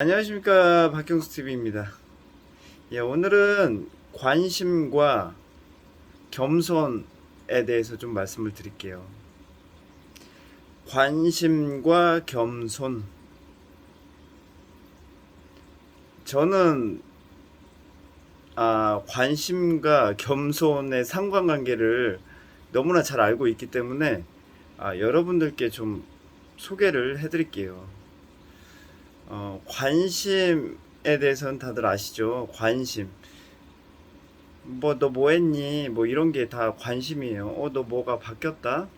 안녕하십니까 박경수 TV입니다. 예, 오늘은 관심과 겸손에 대해서 좀 말씀을 드릴게요. 관심과 겸손. 저는 아, 관심과 겸손의 상관관계를 너무나 잘 알고 있기 때문에 아, 여러분들께 좀 소개를 해드릴게요. 어, 관심에 대해서는 다들 아시죠? 관심. 뭐, 너 뭐 했니? 뭐, 이런 게 다 관심이에요. 어, 너 뭐가 바뀌었다?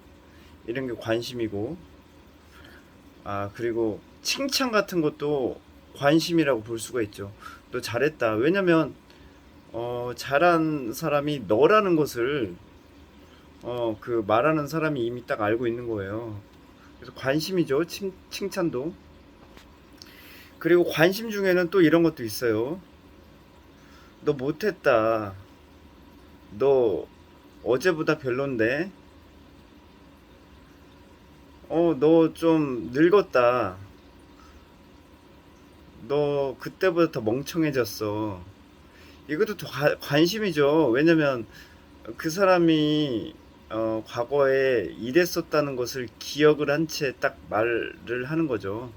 이런 게 관심이고. 아, 그리고 칭찬 같은 것도 관심이라고 볼 수가 있죠. 너 잘했다. 왜냐면, 어, 잘한 사람이 너라는 것을, 어, 그 말하는 사람이 이미 딱 알고 있는 거예요. 그래서 관심이죠. 칭, 칭찬도. 그리고 관심 중에는 또 이런 것도 있어요. 너 못했다. 너 어제보다 별론데. 어, 너 좀 늙었다. 너 그때보다 더 멍청해졌어. 이것도 더 가- 관심이죠. 왜냐면 그 사람이 어, 과거에 이랬었다는 것을 기억을 한 채 딱 말을 하는 거죠.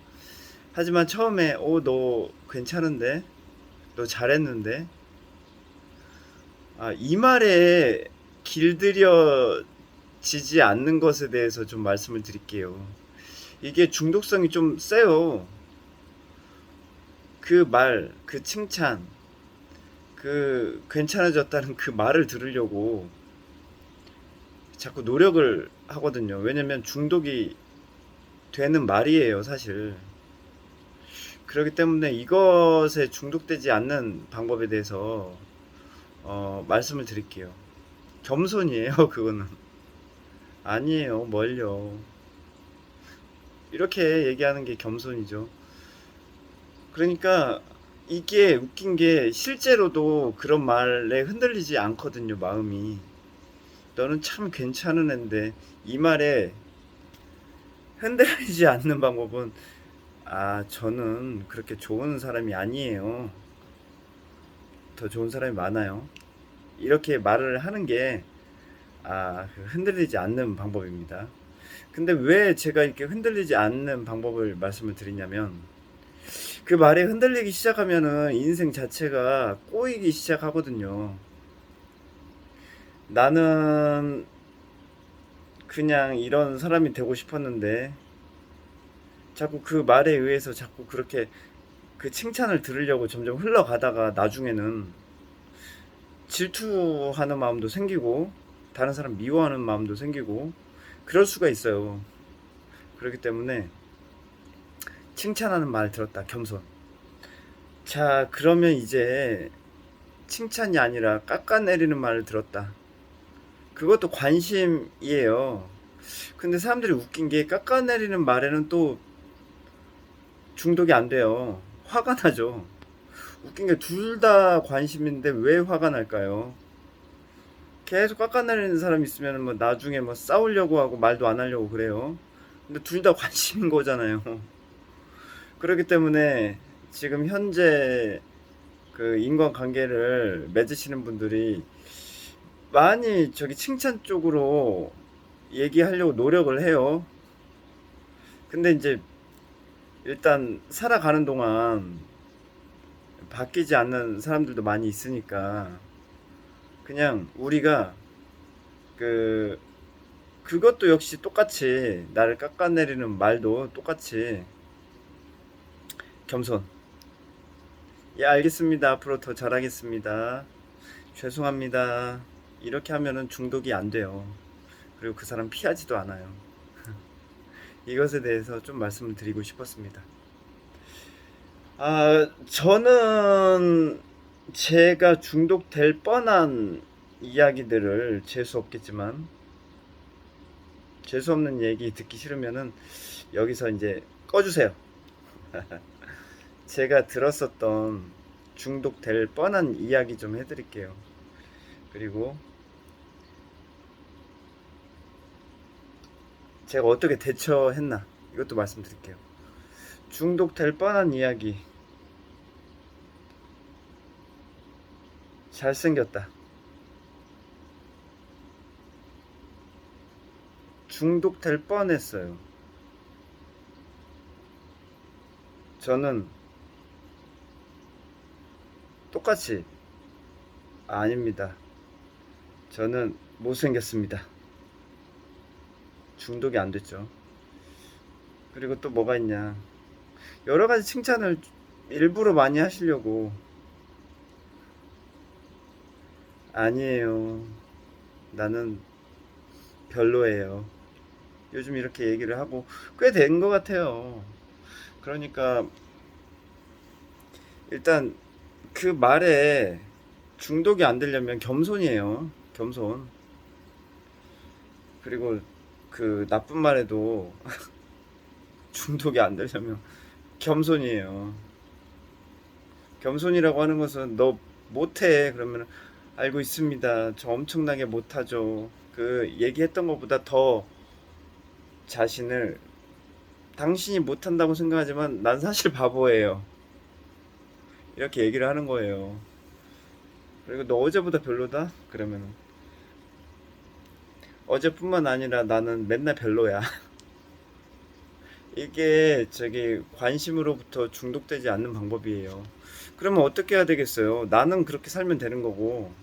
하지만 처음에 어, 너 괜찮은데? 너 잘했는데? 아, 이 말에 길들여지지 않는 것에 대해서 좀 말씀을 드릴게요. 이게 중독성이 좀 세요. 그 말, 그 칭찬, 그 괜찮아졌다는 그 말을 들으려고 자꾸 노력을 하거든요. 왜냐면 중독이 되는 말이에요, 사실. 그렇기 때문에 이것에 중독되지 않는 방법에 대해서 어, 말씀을 드릴게요. 겸손이에요, 그거는. 아니에요, 뭘요. 이렇게 얘기하는 게 겸손이죠. 그러니까 이게 웃긴 게 실제로도 그런 말에 흔들리지 않거든요, 마음이. 너는 참 괜찮은 앤데 이 말에 흔들리지 않는 방법은 아, 저는 그렇게 좋은 사람이 아니에요. 더 좋은 사람이 많아요. 이렇게 말을 하는 게, 아, 그 흔들리지 않는 방법입니다. 근데 왜 제가 이렇게 흔들리지 않는 방법을 말씀을 드리냐면, 그 말에 흔들리기 시작하면은 인생 자체가 꼬이기 시작하거든요. 나는 그냥 이런 사람이 되고 싶었는데, 자꾸 그 말에 의해서 자꾸 그렇게 그 칭찬을 들으려고 점점 흘러가다가 나중에는 질투하는 마음도 생기고 다른 사람 미워하는 마음도 생기고 그럴 수가 있어요. 그렇기 때문에 칭찬하는 말 들었다. 겸손. 자, 그러면 이제 칭찬이 아니라 깎아내리는 말을 들었다. 그것도 관심이에요. 근데 사람들이 웃긴 게 깎아내리는 말에는 또 중독이 안 돼요. 화가 나죠. 웃긴 게 둘 다 관심인데 왜 화가 날까요? 계속 깎아내리는 사람 있으면 뭐 나중에 뭐 싸우려고 하고 말도 안 하려고 그래요. 근데 둘 다 관심인 거잖아요. 그렇기 때문에 지금 현재 그 인간관계를 맺으시는 분들이 많이 저기 칭찬 쪽으로 얘기하려고 노력을 해요. 근데 이제 일단 살아가는 동안 바뀌지 않는 사람들도 많이 있으니까 그냥 우리가 그 그것도 역시 똑같이 나를 깎아내리는 말도 똑같이. 겸손. 예 알겠습니다. 앞으로 더 잘하겠습니다. 죄송합니다. 이렇게 하면은 중독이 안 돼요. 그리고 그 사람 피하지도 않아요 이것에 대해서 좀 말씀을 드리고 싶었습니다. 아, 저는 제가 중독될 뻔한 이야기들을 재수 없겠지만 재수 없는 얘기 듣기 싫으면은 여기서 이제 꺼주세요. 제가 들었었던 중독될 뻔한 이야기 좀 해드릴게요. 그리고 제가 어떻게 대처했나 이것도 말씀드릴게요. 중독될 뻔한 이야기. 잘생겼다. 중독될 뻔했어요. 저는 똑같이 아닙니다. 저는 못생겼습니다. 중독이 안 됐죠. 그리고 또 뭐가 있냐. 여러 가지 칭찬을 일부러 많이 하시려고. 아니에요. 나는 별로예요. 요즘 이렇게 얘기를 하고 꽤 된 것 같아요. 그러니까 일단 그 말에 중독이 안 되려면 겸손이에요. 겸손. 그리고 그 나쁜 말에도 중독이 안 되려면 겸손이에요. 겸손이라고 하는 것은 너 못해 그러면 알고 있습니다. 저 엄청나게 못하죠. 그 얘기했던 것보다 더 자신을 당신이 못한다고 생각하지만 난 사실 바보예요. 이렇게 얘기를 하는 거예요. 그리고 너 어제보다 별로다? 그러면은 어제뿐만 아니라 나는 맨날 별로야. 이게 저기 관심으로부터 중독되지 않는 방법이에요. 그러면 어떻게 해야 되겠어요? 나는 그렇게 살면 되는 거고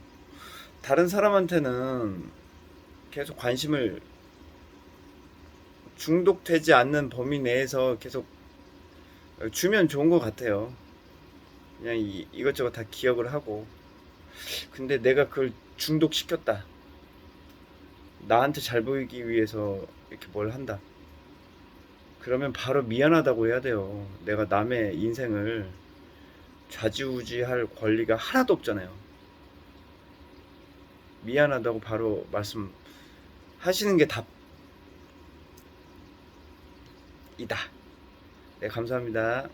다른 사람한테는 계속 관심을 중독되지 않는 범위 내에서 계속 주면 좋은 것 같아요. 그냥 이, 이것저것 다 기억을 하고. 근데 내가 그걸 중독시켰다. 나한테 잘 보이기 위해서 이렇게 뭘 한다. 그러면 바로 미안하다고 해야 돼요. 내가 남의 인생을 좌지우지할 권리가 하나도 없잖아요. 미안하다고 바로 말씀하시는 게 답이다. 네, 감사합니다.